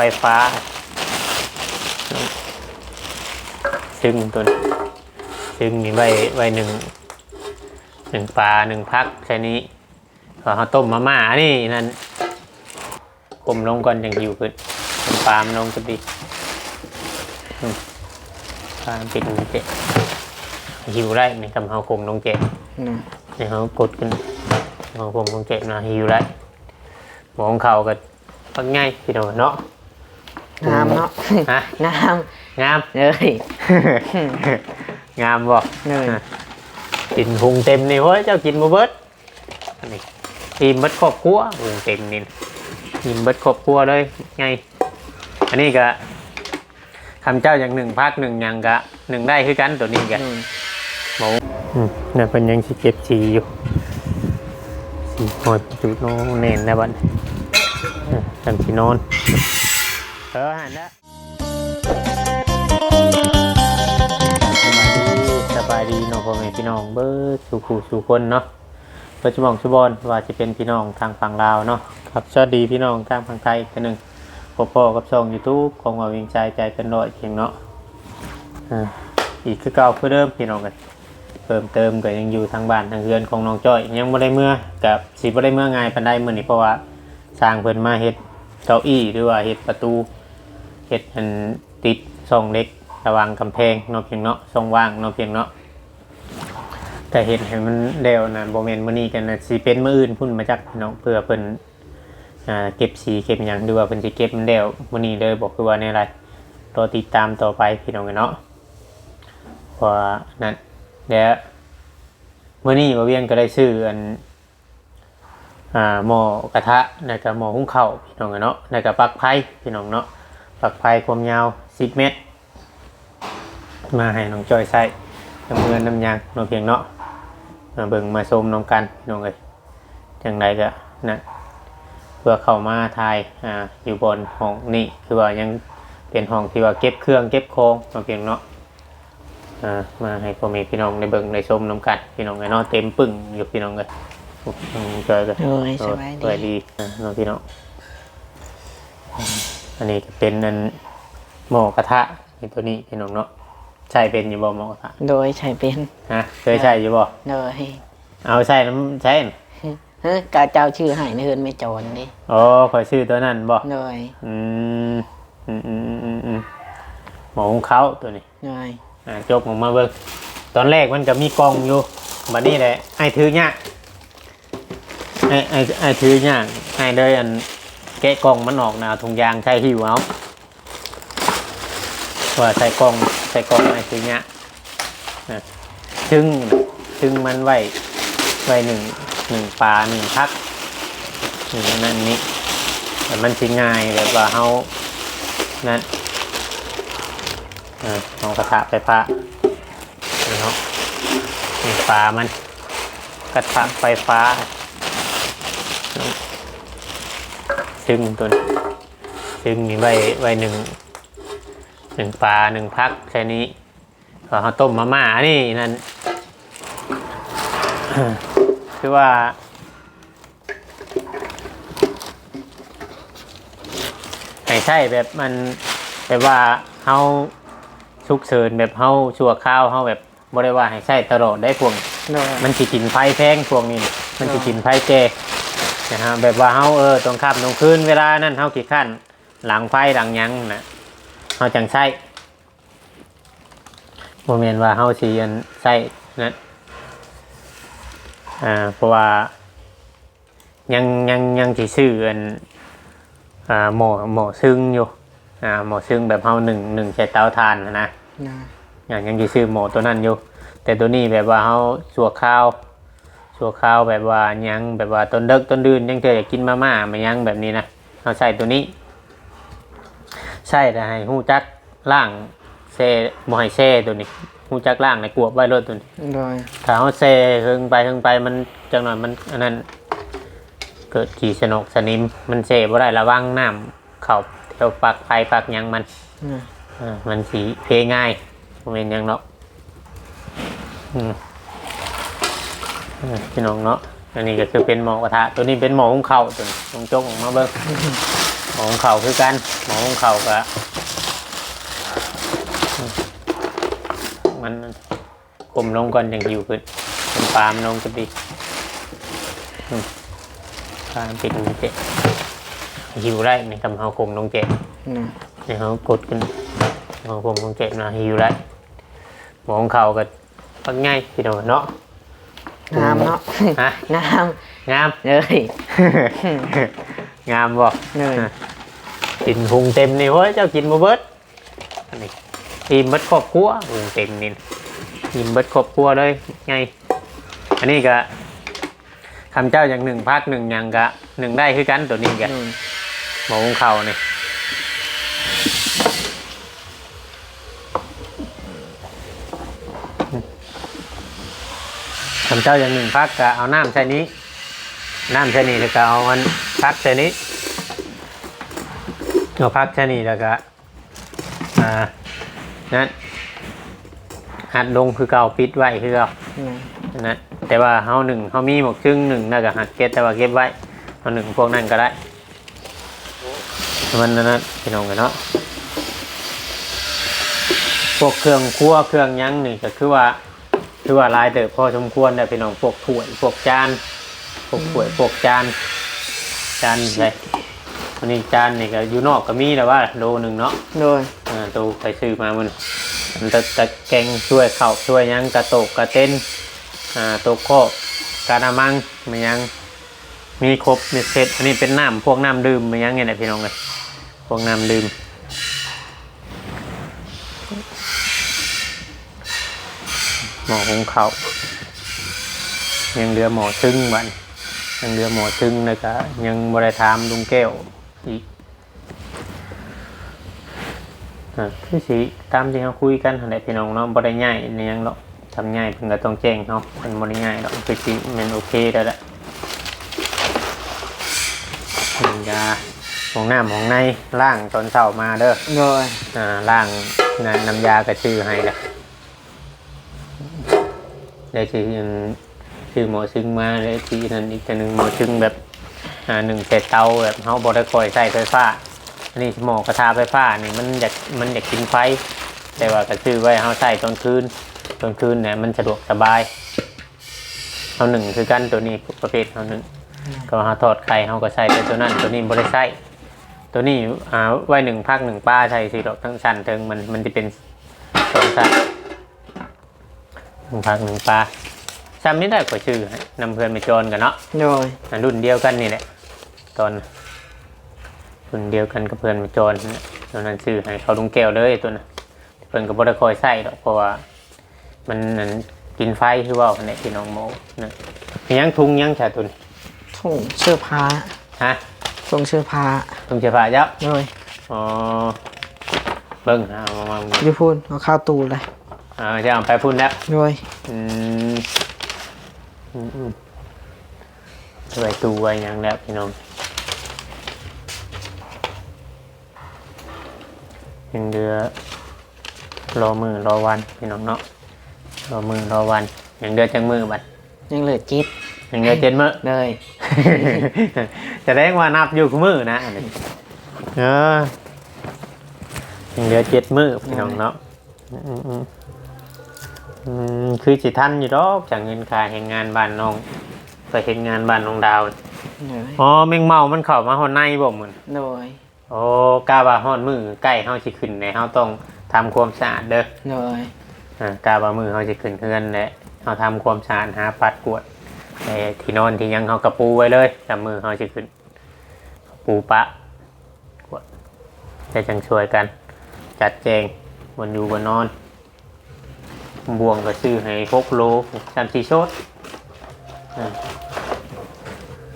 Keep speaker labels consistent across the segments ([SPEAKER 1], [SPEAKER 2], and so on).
[SPEAKER 1] ไฟฟ้า ซึ่งตัวนี้ซึ่งมีไว้ไว้หนึ่งหนึ่งปลาหนึ่งพักแค่นี้พอเขาต้มมาม่าอันนี่นั่นผมลงก่อนอย่างหิวขึ้นน้ำปลามันลงก็ดีอืมปลาปิดมันเจ๊หิวได้ในคำเขาคมลงเจ๊
[SPEAKER 2] น่ะ
[SPEAKER 1] ในเขากดกันเขาคมลงเจ๊นะหิวได้หมองเขาก็ปักง่ายพี่น้องเนาะ
[SPEAKER 2] งามเนาะ
[SPEAKER 1] ฮะ
[SPEAKER 2] งาม
[SPEAKER 1] งาม
[SPEAKER 2] เลย
[SPEAKER 1] งามบ่
[SPEAKER 2] เลย
[SPEAKER 1] กินหุงเต็มนี่เฮ้ยเจ้ากินมาเบิดอันนี้อิ่มเบิดครอบครัวหุงเต็มนี่อิ่มเบิดครอบครัวเลยไง อันนี้ก็คำเจ้าอย่างหนึ่งภาคหนึ่งอย่างกะหนึ่งได้คือกันตัวนี้กะ
[SPEAKER 2] อืม
[SPEAKER 1] หมูอืมเนี่ยเป็นยังสิเก็บสีอยู่สีหอยจุดโนเน่นนะบัดเออทำสีนอนเออหันแล้วสบายดีสบายดีน้องพ่อแม่พี่น้องเบิร์ดสู่ขู่สู่คนเนาะเปิดจมองชุบอลว่าจะเป็นพี่น้องทางฝั่งลาวเนาะครับสวัสดีพี่น้องทางฝั่งไทยกคนหนึ่งพ่อพ่อกับช่องยูทูบของว่าวิงใจใจเป็นร้อยเพียงเนาะอ่าอีกคือเก่าคือเดิมพี่น้องกันเพิ่มเติมก็ยังอยู่ทางบ้านทางเรือนของน้องจ้อยยังบ่ได้เมื่อกับสิบ่ได้เมื่อง่ายปานใดมื้อนี้เพราะว่าสร้างเพิ่นมาเฮ็ดเก้าอี้หรือว่าเฮ็ดประตู เฮ็ดอันติดช่องเล็กระว่างกำแพงเนาะเพียงเนาะช่องว่างเนาะเพียงเนาะแต่เฮ็ดให้มันเร็วนะโบ่แม่นมื้อนี้กันนะสิเป็นมื้ออื่นพุ่นมาจากพี่น้องเพื่อเพิ่นอ่าเก็บสีเก็บหยังหรือว่าเพิ่นสิเก็บมันแล้วมื้อนี้เลยบอกคือว่าในไรรอติดตามต่อไปพี่น้องกันเนาะเพราะว่านั่นเดี๋ยวเมื่อนี้มาเวียงก็ได้ซื้ออันอ่าหม้อกระทะในกับหม้อหุงข้าวพี่น้องอะเนาะในกับปลั๊กไฟพี่น้องเนาะ ปลั๊กไฟความยาว 10 เมตร มาให้น้องจอยใส่น้ำเงินน้ำยางน้องเพียงเนาะมาเบิ่งมาชมน้องกันพี่น้องเลยจังไรก็นะเพื่อเข้ามาทายอ่าอยู่บนห้องนี่คือว่ายังเป็นห้องที่ว่าเก็บเครื่องเก็บของน้องเพียงเนาะอ่ามาให้พ่อแม่พี่น้องในเบิ่งในชมน้ำกันพี่น้องไงเนาะเต็มปึ้งอยู่พี่น้องเลยอืมเจอกัน
[SPEAKER 2] เลยสบาย
[SPEAKER 1] สวัส
[SPEAKER 2] ดี
[SPEAKER 1] ดีอ่าน้องพี่น้อง อืมอันนี้ก็เป็นอันหม้อกระทะนี่ตัวนี้พี่น้องเนาะใช่เป็นอยู่บ่หม้อกระทะ
[SPEAKER 2] โดยใช้เป็น
[SPEAKER 1] ฮะเคยใช่อยู่บ่
[SPEAKER 2] โดย
[SPEAKER 1] เอาใช่น้ำใช่น่ะ
[SPEAKER 2] เฮ้ยกาเจ้าชื่อให้ในเฮือนไม่จรดิ
[SPEAKER 1] อ๋อขอยชื่อตัวนั้นบ่
[SPEAKER 2] โดย
[SPEAKER 1] อืมอืมอืมอืมอืมอืมหมอของเขาตัวนี้
[SPEAKER 2] โดย
[SPEAKER 1] อ่าจบออกมาเบิ่งตอนแรกมันก็มีกล่องอยู่บัดนี้แหละไอ้ถือเนี่ยไอ้ไอ้ไอ้ถือเนี่ยไอ้เลยอัน แกะกล่องมันออกนะถุงยางใช้หิวเอาว่าใส่กล่องใส่กล่องไอ้ถือเนี่ยนะซึ่งซึ่งมันไว้ไว้หนึ่งหนึ่งปลาหนึ่งพักหนึ่งนั่นนี้แต่มันสิง่ายแบบว่าเฮานั่นเอากระทะไฟฟ้าเนาะนี่ฟ้ามันกระทะไฟฟ้า ซึ่งตัวนี้ซึ่งมีไว้ไว้หนึ่งหนึ่งปลาหนึ่งพักแค่นี้พอเขาต้มมาม่าอันนี่นั่นคือว่าให้ใช่แบบมันแบบว่าเฮาฉุกเฉินแบบเฮาชั่วข้าวเฮาแบบบ่ได้ว่าให้ใช้ตลอดได้พวก
[SPEAKER 2] โดย
[SPEAKER 1] มันสิกินไฟแพงพวกนี้น่ะมันสิกินไฟแก่ นะฮะแบบว่าเฮาเออตรงค่ำตรงคืนเวลานั้นเฮาขี้ขั้านหลังไฟหลังหยังน่ะเฮาจังใช้บ่แม่นว่าเฮาสิอันใช้นั้นอ่าเพราะว่ายังยังยังสิซื้ออันอ่าหมอหมอซึ่งอยู่อ่าหมอซึ่งแบบเฮาหนึ่งหนึ่งใช้เตาถ่านนะนะ
[SPEAKER 2] โดย
[SPEAKER 1] อย่างยังสิซื้อหมอตัวนั้นอยู่ แต่ตัวนี้แบบว่าเฮาสัวข้าว สัวข้าวแบบว่ายังแบบว่าต้นเด็กต้นดื่นยังเธออยากกินมาม่ามายังแบบนี้นะเฮาใส่ตัวนี้ใช่แต่ให้ฮู้จักล่างเซบ่ให้เซตัวนี้ฮู้จักล่างในกวบไว้รถตัวนี้
[SPEAKER 2] โดย
[SPEAKER 1] ถ้าเฮาเซเฮิงไปเฮิงไปมันจังหน่อยมันอันนั้น เกิดขี่สนกสนิม มันเซบ่ได้ระวังน้ำเข้าแถวปากไฟปากหยังมัน
[SPEAKER 2] อืม
[SPEAKER 1] อ่ามันสีเพง่ายผมเป็นหยังเนาะอืมอ่า พี่น้องเนาะอันนี้ก็คือเป็นหมอกระทะ ตัวนี้เป็นหมอหุงข้าวตัวนี้ต้องจกออกมาเบิ้งมองเข่าคือกันหมองเข่าก็มันกลมลงก่อนอย่างหิวขึ้นเป็นปลามนลงจะดีอืมปลามปิดมันเจ็บหิวได้ในคำเฮากลมลงเจ็บ
[SPEAKER 2] น่ะ
[SPEAKER 1] ในเขากดกันเฮากลมลงเจ็บนะหิวได้หมองเข่าก็ปักง่ายพี่น้องเนาะ
[SPEAKER 2] งามเนาะ
[SPEAKER 1] ฮะ
[SPEAKER 2] งาม
[SPEAKER 1] งาม
[SPEAKER 2] เลย
[SPEAKER 1] งามบ่
[SPEAKER 2] เลย
[SPEAKER 1] กินหุงเต็มนี่เว้ยเจ้ากินมาเบิดอันนี้อิ่มเบิดครอบครัวหุงเต็มนี่อิ่มเบิดครอบครัวเลยไง อันนี้ก็คำเจ้าอย่างหนึ่งภาคหนึ่งอย่างกะหนึ่งได้คือกันตัวนี้แก
[SPEAKER 2] อืม
[SPEAKER 1] หมอหุงเข่านี่ คำเจ้าอย่างหนึ่งพักก็เอาน้ำใส่นี้ น้ำใส่นี้แล้วก็เอามันพักใส่นี้เอาพักแค่นี้แล้วก็อ่านั่นหัดลงคือเก่าปิดไว้คือเก่า
[SPEAKER 2] น่ะ
[SPEAKER 1] นแต่ว่าเฮาหนึ่งเฮามีหมกชึ่งหนึ่งน่าจะหัดเก็บแต่ว่าเก็บไว้เฮาหนึ่งพวกนั้นก็ได้มันนั่นพี่น้องกันเนาะพวกเครื่องครัวเครื่องยั้งนี่ก็คือว่า คือว่าหลายเติบพอสมควรแต่พี่น้องพวกถ้วยพวกจานพวกถ้วยพวกจานจานอะไรอันนี้จานนี่ก็อยู่นอกก็มีแต่ว่าโลหนึ่งเนาะ
[SPEAKER 2] โดย
[SPEAKER 1] อ่าตัวไปซื้อมามันมันจะตะแกงช่วยเข่าช่วยหยังกระโตกกระเต้นอ่าตัวโคกกระมังมันยังมีครบมีเสร็จอันนี้เป็นน้ำพวกน้ำดื่มมันยังไงนะพี่น้องเลยพวกน้ำดื่ม หมอของเขาวยังเหลือหมอซึ้งบันยังเหลือหมอซึ้งเลยก็ยังบริทามลุงแก้วอีกอ่าคือสิตามที่เขาคุยกันหั่นแหละพี่น้องเนาะบ่ได้ง่ายอิหยังหรอกทำง่ายเพิ่นก็ต้องแจ้งเฮาเพิ่นบ่ได้ง่ายหรอกคือสิแม่นโอเคแล้วแหละนี่ยาของน้ำของในล้างตอนเช้ามาเด้อ
[SPEAKER 2] โดย
[SPEAKER 1] อ่าล้างน้ำน้ำยากระชื่อให้ละ ได้ชื่ออันชื่อหมอซึ้งมาได้ที่นั่นอีกตัวหนึ่งหมอซึ้งแบบอ่าหนึ่งเศษเตาแบบเฮาบ่ได้คอยใช้ไฟฟ้าอันนี้หมอกระทาไฟฟ้านี่มันอยากมันอยากกินไฟ แต่ว่าก็ซื้อไว้เฮาใช้ตอนคืนตอนคืนเนี่ยมันสะดวกสบายเอาหนึ่งคือกันตัวนี้ประเภทเอาหนึ่งก็เฮาทอดไข่เฮาก็ใส่แต่ตัวนั้นตัวนี้บ่ได้ใส่ตัวนี้อ่าไว้หนึ่งพักหนึ่งป้าใส่สิดอกทั้งชั้นเทิงมันมันจะเป็นสองชั้น หนึ่งพักหนึ่งปลาซ้ำนี้ได้กว่าชื่อให้นำเพื่อนไปจรกันเนาะ
[SPEAKER 2] โดย
[SPEAKER 1] อะรุ่นเดียวกันนี่แหละตอนรุ่นเดียวกันกับเพื่อนมาจรเนี่ยตอนนั้นซื้อให้เขาลุงแก้วเลยตัวนั้นเพื่อนก็บ่ได้คอยใส่ดอกเพราะว่า มันนั้นกินไฟคือว่าเนี่ยพี่น้องโมนะมียังทุงยังแฉตุน
[SPEAKER 2] ถุงเสื้อผ้า
[SPEAKER 1] ฮะ
[SPEAKER 2] ถุงเสื้อผ้า
[SPEAKER 1] ทุงเฉฟ้าเจ้า
[SPEAKER 2] โดย
[SPEAKER 1] อ๋อเบิ้งเอามามามา
[SPEAKER 2] อยู่พูนเอาเข้าวตูเลย
[SPEAKER 1] เอาจะเอาไปพุ่นแล้ว
[SPEAKER 2] โดย
[SPEAKER 1] อืมอืมอืมไว้ตู้ไว้หยังแล้วพี่น้องยังเดือรอมือรอวันพี่น้องเนาะรอมือรอวันยังเดือจังมือบัด
[SPEAKER 2] ยังเหลือจิ๊บ
[SPEAKER 1] ยังเดือเจ็ดมือ
[SPEAKER 2] เลย
[SPEAKER 1] จะได้ว่านับอยู่กับมือนะอันนี้เออยังเดือเจ็ดมือพี่น้องเนาะอืมอืมอืม คือสิทันอยู่ดอกจากเงินค่าแห่งงานบ้านน้องไปเห็นงานบ้านน้องดาว
[SPEAKER 2] เลย
[SPEAKER 1] อ๋อแมงเมามันเข้ามาหอนในบ่เหมือน
[SPEAKER 2] โดย
[SPEAKER 1] โอ้กาบาหอนมือใกล้เฮาสิขึ้นในเฮาต้องทำความสะอาดเด้อ
[SPEAKER 2] โดย
[SPEAKER 1] อ่ากาบามือเฮาสิขึ้นเฮือนแหละเฮาทำความสะอาดหาปัดกวาดไอ้ที่นอนที่หยังเฮากระปูไว้เลยกับมือเฮาสิขึ้น ปูปะกวาดจะจังช่วยกัน จัดแจงบนอยู่บนนอน บวงก็ซื้อให้6โล3-4โชดอ่า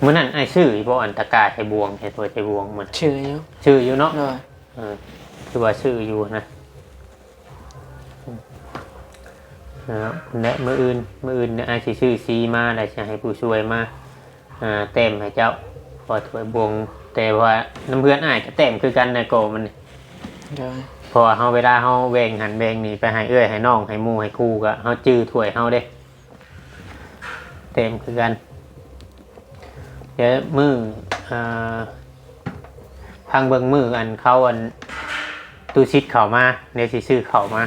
[SPEAKER 1] มื้อนั้นไอ้ซื้ออีบ่อันตะกร้าใส่บวงใส่ถ้วยใส่บวงมัน
[SPEAKER 2] ชื่ออยู่
[SPEAKER 1] ชื่ออยู่เนาะ
[SPEAKER 2] โดย
[SPEAKER 1] เออคือว่าชื่ออยู่นะนะครับและมืออื่นมืออื่นเนี่ยอาจจะชื่อซีมาได้จะให้ผู้ช่วยมาอ่าเต็มให้เจ้าพอถวยบวง แต่ว่าน้ำเพื่อนอายก็เต็มคือกันนะโกมัน
[SPEAKER 2] โดย
[SPEAKER 1] เพราะว่าเฮาเวลาเฮาแวงหันแวงนี่ไปให้เอื้อยให้น้องให้หมู่ให้ครูก็เฮาจื้อถ้วยเฮาเด้ เต็มคือกัน เดี๋ยวมืออ่าพังเบิงมืออันเขาอันตู้ชิดเข้ามาในสิซื้อเข้ามา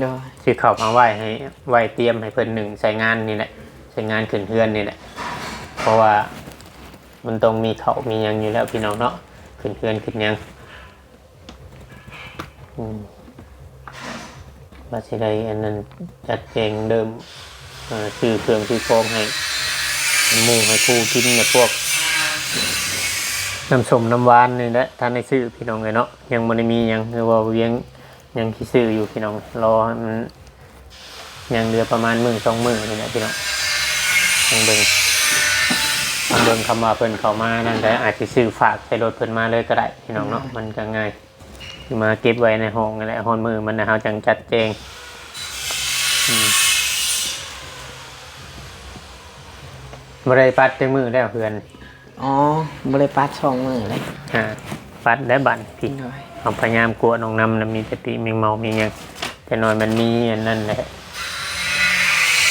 [SPEAKER 2] โดย
[SPEAKER 1] ซื้อเข้ามาไว้ให้ไว้เตรียมให้เพิ่นหนึ่งใส่งานนี่แหละใส่งานขึ้นเฮือนนี่แหละ เพราะว่ามันต้องมีเขามีหยังอยู่แล้วพี่น้องเนาะขึ้นเฮือนขึ้นหยัง ว่าสิได้อันนั้นจัดแจงเดิมซื้อเครื่องซื้อของให้หมูให้ครูกินเนี่ยพวกน้ำสมน้ำหวานนี่แหละท่านได้ซื้อพี่น้องเลยเนาะยังมันมียังคือว่าเวียงยังที่ซื้ออยู่พี่น้องรอมันยังเหลือประมาณมือสองมือนี่แหละพี่น้องยังเบิ่งยังเบิ่งคำว่าเพิ่นเขามานั่นแต่อาจจะซื้อฝากใส่รถเพิ่นมาเลยก็ได้พี่น้องเนาะมันก็ง่าย คือมาเก็บไว้ในห้องนั่นแหละห้องมือมันนะเฮาจังจัดแจงอืมบ่ได้ปัดจังมือแล้วเพื่อน
[SPEAKER 2] อ๋อบริปัดสองมือเลย
[SPEAKER 1] อ่าปัดได้บันพี่
[SPEAKER 2] โดย
[SPEAKER 1] เอาพยายามกลัวน้องนำนะมีสติมีเมา มีหยังแต่นอนมันมีอันนั่นแหละ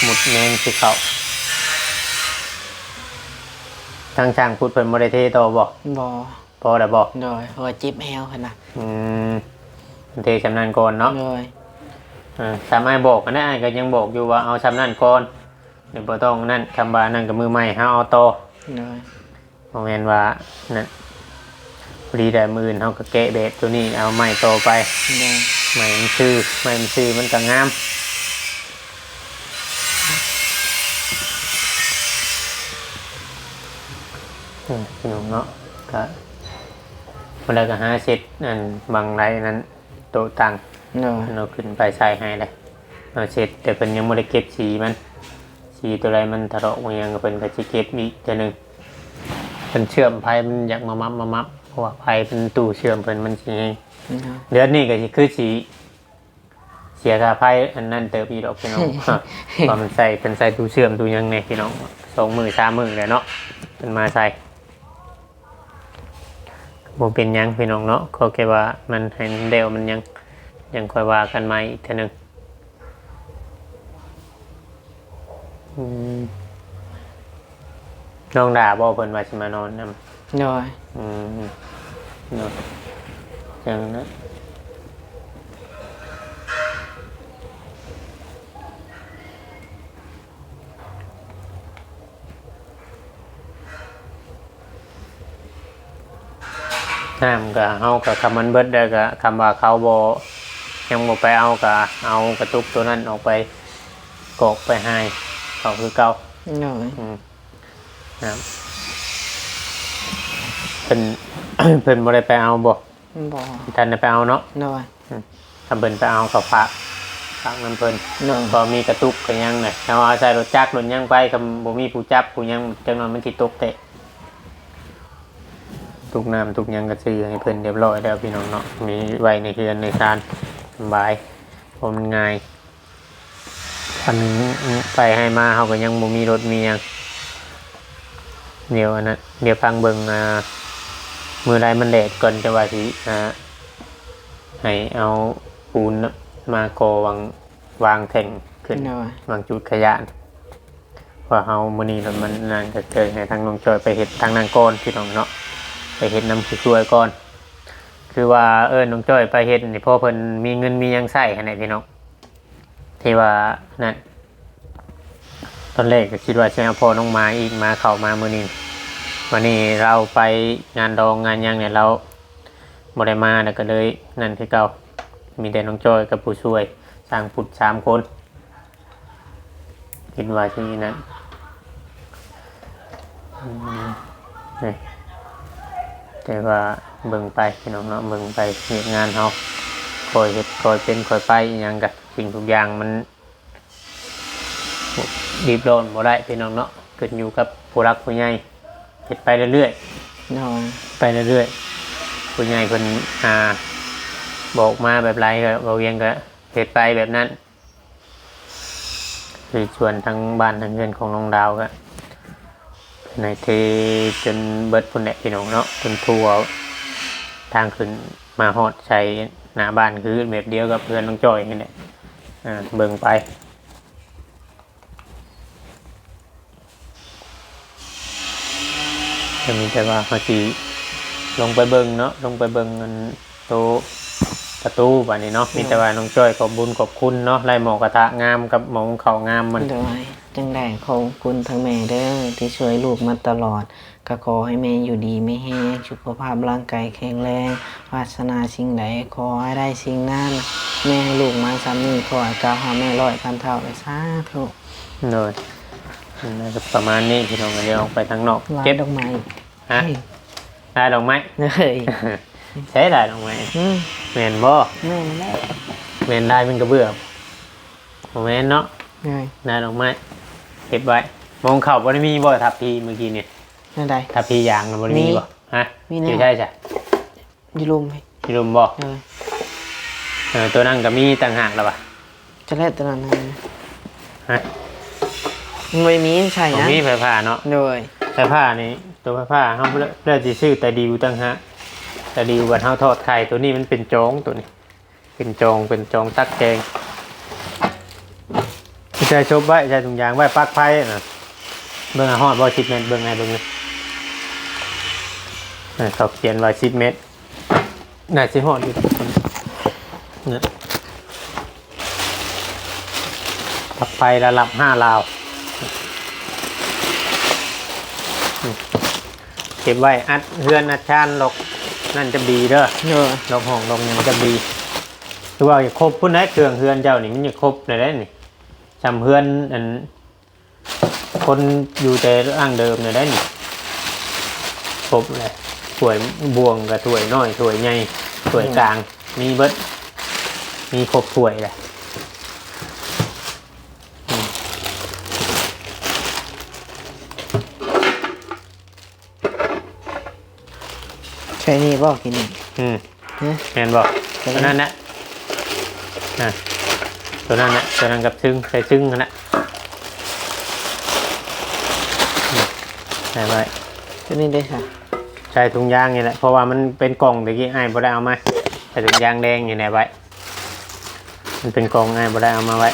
[SPEAKER 1] หมุดแมงสิเขาทางช่างพูดเพิ่นบริเทโตบอก
[SPEAKER 2] บอ
[SPEAKER 1] พ อแล้วบอก
[SPEAKER 2] โดยเพราะว่าจิ๊บแอลขนาด
[SPEAKER 1] อืมเพิ่นเทชำนาญก่อนเนาะ
[SPEAKER 2] โดย
[SPEAKER 1] อ่าสามารถบอกกันได้ก็ยังบอกอยู่ว่าเอาชำนาญก่อนเดี๋ยวบ่ต้องนั่นคำว่านั่นกับมือใหม่ห้าเอาโตอ
[SPEAKER 2] โดย
[SPEAKER 1] โมเมนว่านั่นพอดีแต่มืออนเขาก็แกะเบสตัวนี้เอาไม้โตไป
[SPEAKER 2] โดย
[SPEAKER 1] ไม้มันชื่อไม้มันชื่อมันก็งามอืมพี่น้องเนาะก็ เวลาก็หาเสร็จนั่นบางไรนั้นโตะตัง
[SPEAKER 2] โดย
[SPEAKER 1] เราขึ้นไปใส่ให้เลยเอาเสร็จแต่เป็นยังไม่ได้เก็บสีมัน สีตัวไรมันทะเลาะมันยังก็เป็นก็จะเก็บอีกตัวหนึ่งเป็นเชื่อมไพ่มันอยากมามับมามับเพราะว่าไพ่เป็นตู้เชื่อมเป็นมันสี
[SPEAKER 2] โดย
[SPEAKER 1] เดือนนี้ก็สิคือสีเสียค่าไพ่อันนั้นเติบอีดอกพี่น้องว่ามันใส่เป็นใส่ตู้เชื่อมตู้หยังไงพี่น้องสองมือสามมือเลยเนาะเป็นมาใส่ บ่เป็นหยังพี่น้องเนาะก็แค่ว่ามันให้มันเดวมันยังยังค่อยว่ากันใหม่อีกเทีนึงอืมน้องด่าบ่เพิ่นว่าสิมานอนนำ
[SPEAKER 2] โดย
[SPEAKER 1] อืมเนาะจังนะ น้ำก็เอากับคำมันเบิดได้ก็คำว่าเขาบยังบ่ไปเอาก็เอากระตุกตัวนั้นออกไปกอกไปให้เขาคือเก่า
[SPEAKER 2] โดย
[SPEAKER 1] อืมครับเพิ่นเพิ่นบ่ได้ไปเอาบ่
[SPEAKER 2] บอ
[SPEAKER 1] ท่านได้ไปเอาเนาะ
[SPEAKER 2] โดย
[SPEAKER 1] ถ้าเพิ่นไปเอาก็ฝากฝากนํเพิ่น
[SPEAKER 2] โดย
[SPEAKER 1] พอมีกระตุกก็ยังน่ะถ้าว่าใส่รถจักรรถยังไปก็บ่มีผู้จับผู้ยังจังนั้นมันสิตกเตะ ทุกน้ำทุกหยังก็ซื้อให้เพิ่นเรียบร้อยแล้วพี่น้องเนาะมีไว้ในเรือนในซานสำบายเพราะมันง่ายอันไปให้มาเขาก็ยังบ่มีรถมีหยังเดี๋ยวอันนั้นเดี๋ยวฟังเบิงอ่ามือไรมันแดดก่อนจะว่าสิอ่าให้เอาปูนน่ะมาโกวางวางแข่งขึ้น
[SPEAKER 2] โดยวา
[SPEAKER 1] งจุดขยะเพราะเฮามื้อนี้มันนานก็เจอในทางน้องจอยไปเฮ็ดทางนางก้อนพี่น้องเนาะ ไปเฮ็ดน้ำช่วยก่อน คือว่าเออน้องจ้อยไปเฮ็ดนี่พ่อเพิ่นมีเงินมียังใช้ให้ไหนพี่น้องที่ว่านั่นตอนแรกก็คิดว่าจะเอาพ่อน้องมาอีกมาเข้ามามือนี้วันนี้เราไปงานดองงานยังเนี่ยเราบได้มาแล้วก็เลยนั่นคือเก่ามีแต่น้องจ้อยกับผู้ช่วยสร้างผุดสามคนคิดว่าที่นั่นนี่ แต่ว่าเบิ่งไปพี่น้องเนาะเบิ่งไปเหตุงานเขาคอยเฮ็ดคอยเป็นคอยไปอหยังกับสิ่งทุกอย่างมันรีบร้อนบ่ได้พี่น้องเนาะเกิดอยู่กับผู้รักผู้ใหญ่เฮ็ดไปเรื่อย
[SPEAKER 2] โดย
[SPEAKER 1] ๆไปเรื่อยๆผู้ใหญ่เพิ่นอ่าบอกมาแบบไรก็เราเรียงก็เฮ็ดไปแบบนั้นคือชวนทั้งบ้านทั้งเงินของน้องดาวก็ ในเทจนเบิดพุ่นแหละพี่น้องเนาะจนทัวทางขึ้นมาฮอดใช้หน้าบ้านคือแบบเดียวกับเพื่อนน้องจอยนี่แหละอ่าเบิ่งไปจะมีแต่ว่าเขาจีลงไปเบิ่งเนาะลงไปเบิ่งอันโตประตูแบัดนี้เนาะมีแต่ว่าน้องจ้อยขอบบุญขอบคุณเนาะไล่หมอกระทะงามกับหมองเขางามมัน
[SPEAKER 2] จังได้ขอบคุณทั้งแม่เด้อที่ช่วยลูกมาตลอด ก็ขอให้แม่อยู่ดีไม่แห้งสุขภาพร่างกายแข็งแรงวาสนาสิ่งใดขอให้ได้สิ่งนั้นแม่ให้ลูกมาซ้ำนี่ขอให้ก้าวหาแม่ร้อยพันเท่าเลยสาธุ
[SPEAKER 1] เลยน่าจะประมาณนี้พี่น้องเดี๋ยวออกไปทางนอก
[SPEAKER 2] ลาย
[SPEAKER 1] เก็บ
[SPEAKER 2] ดอกไม้
[SPEAKER 1] ฮะได้ดอกไม้
[SPEAKER 2] เฮ้ย
[SPEAKER 1] ใช้ได้ดอกไม้
[SPEAKER 2] อืม
[SPEAKER 1] แมนบ่
[SPEAKER 2] แม่นแหละ
[SPEAKER 1] แมนได้เป็นกระเบื้องบ่แมนเนาะ
[SPEAKER 2] ไง
[SPEAKER 1] ได้ดอกไม้ เก็บไว้มองเข่าบ่ได้มีบ่ทับพีเมื่อกี้เนี่ย
[SPEAKER 2] นั่นใด
[SPEAKER 1] ทับพียางน่ะบ่ได้มี
[SPEAKER 2] มี
[SPEAKER 1] บ่ฮะ
[SPEAKER 2] มีแน่
[SPEAKER 1] อยู่ใช่จ้ะ
[SPEAKER 2] อยูรุมไหม
[SPEAKER 1] พี่ลุมบ่
[SPEAKER 2] เออ
[SPEAKER 1] เออตัวนั้นก็มีต่างหากแล้วป่ะ
[SPEAKER 2] จะเล่นตัวนั้นนะ
[SPEAKER 1] ฮะ
[SPEAKER 2] มันไม่มีใช่
[SPEAKER 1] ผม
[SPEAKER 2] นะ
[SPEAKER 1] มีไฟฟ้าเนาะ
[SPEAKER 2] โดย
[SPEAKER 1] ไฟฟ้านี่ตัวไฟฟ้าเฮาเลือกเลือกสิซื้อแต่ดีอยู่ต่างหากแต่ดีกว่าเฮาทอดไข่ตัวนี้มันเป็นโจงตัวนี้ เป็นโจงเป็นโจงตักแกง ใช้ชบไว้ใช้ถุงยางไว้ปลักไฟน่ะเบิ่งอาฮอดบ่10เมตรเบิ่งไงเบิ่งเลยเออเขาเขียนไว้10เมตรน่าสิฮอดอยู่เนี่ยปลักไฟระดับ5ลาวเก็บไว้อัดเฮือนอัดชานหลกนั่นจะบีเด้อ
[SPEAKER 2] โดย
[SPEAKER 1] หลกห้องหลกหยังจะบีคือว่าอย่าครบพุ่นได้เครื่องเฮือนเจ้านี่มันอย่าครบเลยได้นี่ จำเฮือนอันคนอยู่แต่ร่างเดิมเลยได้นี่ครบเลยถ้วยบวงกับถ้วยน้อยถ้วยใหญ่ถ้วยกลาง มีเบิดมีครบถ้วยเลย
[SPEAKER 2] ใช่นี่บอกกินนี่
[SPEAKER 1] อืม
[SPEAKER 2] ฮะ
[SPEAKER 1] แมนบอก
[SPEAKER 2] ใช่
[SPEAKER 1] ตัวนั้นนะอะ ตัวนั้นนะตัวนั้นกับซึ่งใส่ซึ่งนั่นแหละอืมใส่ไว้
[SPEAKER 2] ตัวนี้ได้ค่ะ
[SPEAKER 1] ใส่ถุงยางนี่แหละเพราะว่ามันเป็นกล่องตะกี้ไอ้ายบ่ได้เอามาใส่ถุงยางแดงนี่แหละไว้มันเป็นกล่องไอ้ายบ่ได้เอามาไว้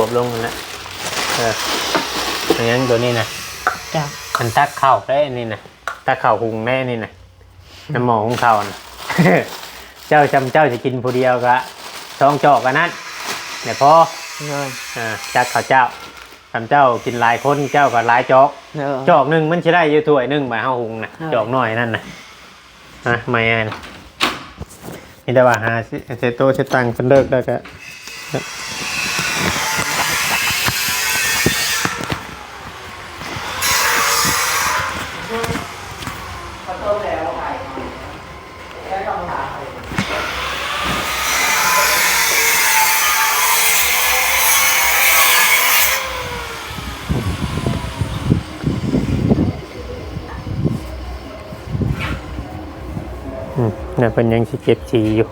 [SPEAKER 1] วบลงนั่นแหละเอออย่างนั้นตัวนี้นะ
[SPEAKER 2] จ้า
[SPEAKER 1] มันตักเข่าได้นี่นะตักเข่าหุงได้นี่นะน้ำหมอของเขานะ เจ้าจำเจ้าจะกินผู้เดียวกะสองจอกกันนั้นเนี่ยพอ
[SPEAKER 2] โดย
[SPEAKER 1] อ่าจักข้าวเจ้าทำเจ้ากินหลายคนเจ้าก็หลายจอก
[SPEAKER 2] โดย
[SPEAKER 1] จอกหนึ่งมันจะได้อยู่ถ้วยหนึ่งใบห้าหุงนะ
[SPEAKER 2] ใช่
[SPEAKER 1] จอกน้อยนั่นนะฮะไม่อะนะนี่แต่ว่าหาสิเซโตเซตังเป็นเลิกแล้วก็ อืม เนี่ยเป็นยังสิเก็บสีอยู่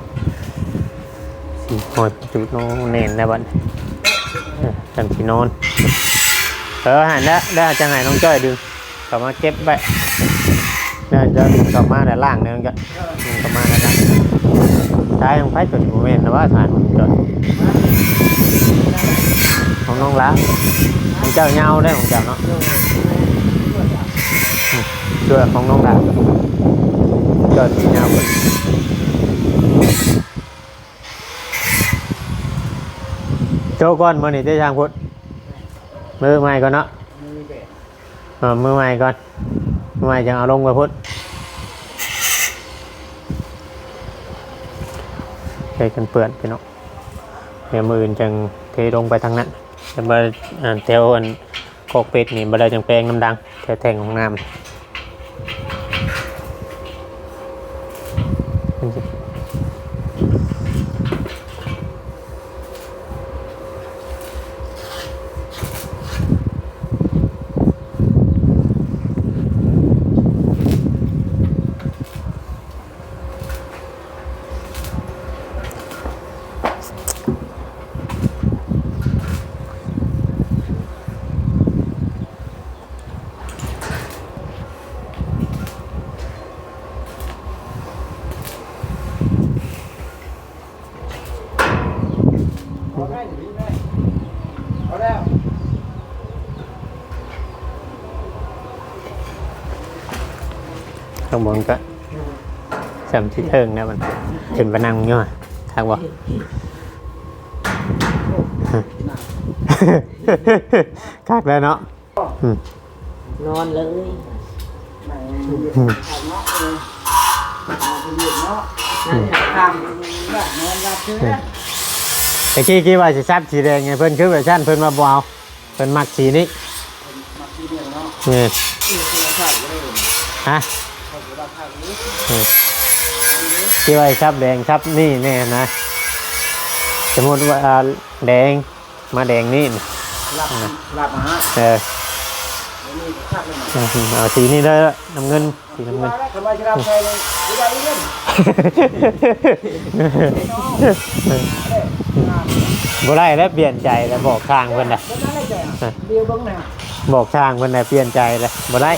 [SPEAKER 1] สีหอยจุดโนเน่นแล้วบัดนี้เออจำสีนอน เออหันแล้วได้จะให้น้องจ้อยดึงกลับมาเก็บไปเนี่ยจะดึงกลับมาแต่ล่างเนี่ยน้องจ้อยดึงกลับมาแต่ล่างใช้ของไพ่ตัวนี้ผมเห็นนะว่าฐานของจ้อยของน้องล้าของเจ้าเงาได้ของเจ้าเนาะช่วยของน้องล้า จอยสีเงาคนโจก้อนมาหนิได้ช่างพุทธมือใหม่ก่อนเนาะเออมือใหม่ก่อนมือใหม่จะเอาลงไปพุทธใช้กันเปื่อนพี่น้องเดี๋ยวมืออื่นจังเทลงไปทางนั้นแต่มาอ่าแถวอันโคกเป็ดนี่บันไดจังแปลงน้ำดังแถวแทงของน้ำ ข้างบนก็สำที่เทิงนะมันขึ้นไปนั่งย่อทางบ่คักแล้วเนาะอืม
[SPEAKER 2] นอนเลย
[SPEAKER 1] อืม
[SPEAKER 2] นั่งข้าง
[SPEAKER 1] แต่กี้คิดว่าสิซัดสีแดงไงเพิ่นคือเวอร์ชันเพิ่นมาบ่เอาเพิ่นมักสีนี้นี่ฮะ นี่คิดว่าสิซับแดงซับนี่แน่นะ สมมติว่าอ่าแดงมาแดงนี่น่ะ
[SPEAKER 3] หลับหลับมาฮะ
[SPEAKER 1] เออ
[SPEAKER 3] นี่คักเลยนะ
[SPEAKER 1] เอาสีนี้เลยละน้ำเงินสีน้ำเงิน
[SPEAKER 3] ทำไมจะรับใครเลยไม่ได้เรื่อง
[SPEAKER 1] บ่ได้แล้วเปลี่ยนใจแล้วบอกทางเพิ่นน่ะ
[SPEAKER 3] ก็นั่นเลยจ้ะเดียวบ้างนะ
[SPEAKER 1] บอกทางเพิ่นน่ะเปลี่ยนใจแล้วบ่ได้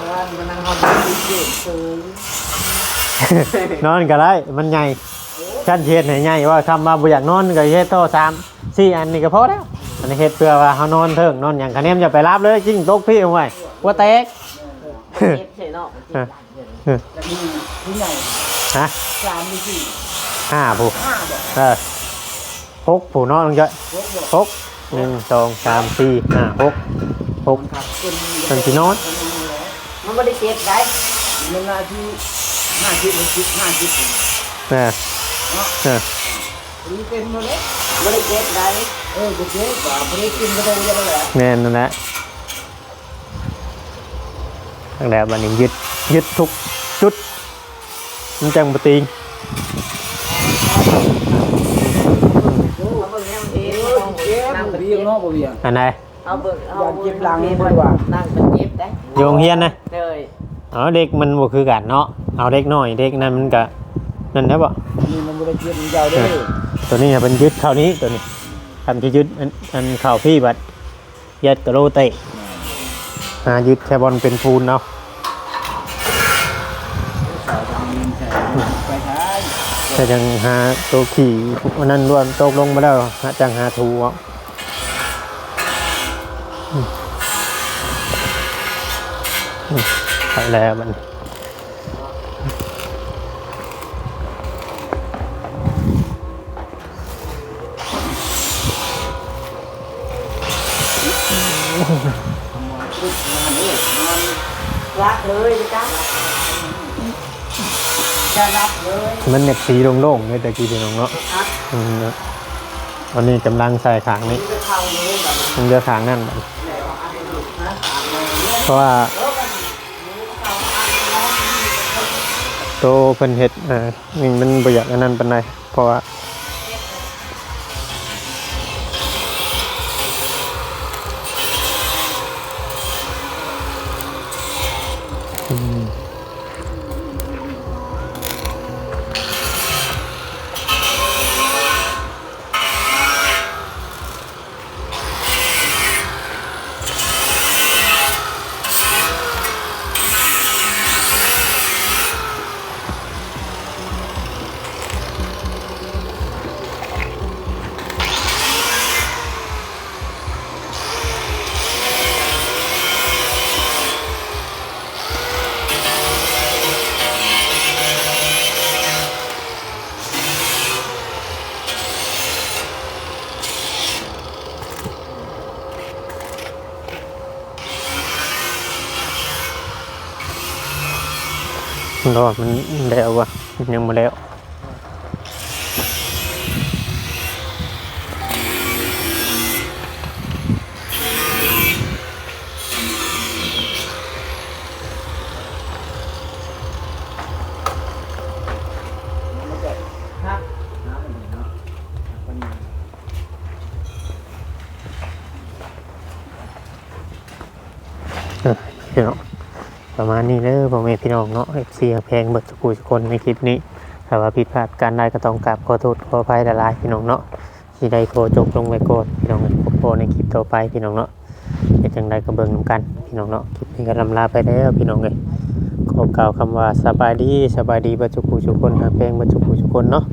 [SPEAKER 3] พูดนะเป็นใจยังงับพี่เจ้าอีกเออมันนั่งห้องดีเด่นสูง
[SPEAKER 1] นอนก็ได้มันใหญ่ชั้นเฮ็ดให้ใหญ่ว่าคำว่าบ่อยากนอนก็เฮ็ดโตสามสี่อันนี้ก็พอแล้วอันนี้เฮ็ดเพื่อว่าเฮานอนเถิงนอนหยังคะแนนอย่าไปรับเลยจิ้งตกพี่เอาไว้หัวแตก
[SPEAKER 2] เจ็บเฉยเนาะ
[SPEAKER 3] แต่นี่ผู้ใหญ่
[SPEAKER 1] ฮะ
[SPEAKER 3] สามหรือสี่
[SPEAKER 1] ห้าผู้
[SPEAKER 3] ห้าบอก
[SPEAKER 1] เออหกผู้นอนลงเยอะ
[SPEAKER 3] ยกบอก
[SPEAKER 1] หกหนึ่งสองสามสี่ห้าหกหก
[SPEAKER 3] ครับคน
[SPEAKER 1] เป็นสินอน
[SPEAKER 2] มันไม่ได้เจ็บได้
[SPEAKER 3] หนึ่งนาทีห้าสิบหกสิบห้าสิบ
[SPEAKER 1] เออเออ
[SPEAKER 3] นี่เป็นมาเลย
[SPEAKER 2] ไม่ได้เจ็บได้
[SPEAKER 3] เออกูเจ๊ป่าพอดีกินก็ได้ยังไงแหละ
[SPEAKER 1] แม่นนั่นแหละตั้งแต่วันนี้ยึดยึดทุกจุดมันจังปติง
[SPEAKER 2] เอาเบิ่งแนวเอง
[SPEAKER 3] เจ๊
[SPEAKER 2] นั่ง
[SPEAKER 3] บ่
[SPEAKER 2] เป็น
[SPEAKER 3] เบี
[SPEAKER 2] เจ็
[SPEAKER 3] ยง
[SPEAKER 2] บ
[SPEAKER 3] เนาะบ่เบียง
[SPEAKER 1] อันไหน
[SPEAKER 2] เอาเบิ่งเอา
[SPEAKER 3] อยากเจ็บหลัง
[SPEAKER 2] เบิ่
[SPEAKER 3] ดีกว่า
[SPEAKER 2] นั่งเป็นเจ็บได้
[SPEAKER 1] โยงเฮียนนะ
[SPEAKER 2] เลย
[SPEAKER 1] เอาเด็กมันบ่คือกันเนาะเอาเด็กน้อยเด็กนั้นมันก็นั่นนะบ่
[SPEAKER 3] นี่มันบ่ได้เจ็บมันยาวเด้อ
[SPEAKER 1] ตัวนี้เป็นยึดเท่านี้ตัวนี้ทำที่ยึดอันอันเข่าพี่บัดยัดกระโลเตะหายึดแค่บอลเป็นปูนเนาะ
[SPEAKER 3] ไปท้าย
[SPEAKER 1] แต่จังหาตัวขี่วันนั้นรวนตกลงมาแล้วหาจังหาทูเอาอืมอืม ไปแล้วมัน
[SPEAKER 2] รักเลยจ้า
[SPEAKER 3] จะรับเลย
[SPEAKER 1] มันเน็บสีโล่งๆเลยแต่กี้พี่น้องเนาะอืมวันนี้กำลังใส่ขางนี้
[SPEAKER 2] เข้าเลยแบบ
[SPEAKER 1] มันเดือขางนั่นเพราะว่า โตเพิ่นเฮ็ดอ่านี่มันบ่อยากอันนั้นปานใดเพราะว่า รอมันแล้ววะยังบ่แล้ว
[SPEAKER 2] ครับ
[SPEAKER 3] น้ำมันเนาะคนนี้
[SPEAKER 1] เออพี่น้องประมาณนี้เลย พี่น้องเนาะเสียแพงเบิดสกูทุกคนในคลิปนี้ถ้าว่าผิดพลาดการได้ก็ต้องกราบขอโทษขออภัยหลายๆพี่น้องเนาะที่ได้โคจบลงไว้ก่อนพี่น้องพบในคลิปต่อไปพี่น้องเนาะเป็นจังไดก็เบิ่งนำกันพี่น้องเนาะคลิปนี้ก็ลำลาไปแล้วพี่น้องเลยขอกล่าวคำว่าสบายดีสบายดีบัจจุกุทุคนหาแพงบัจจุกุทุคนเนาะ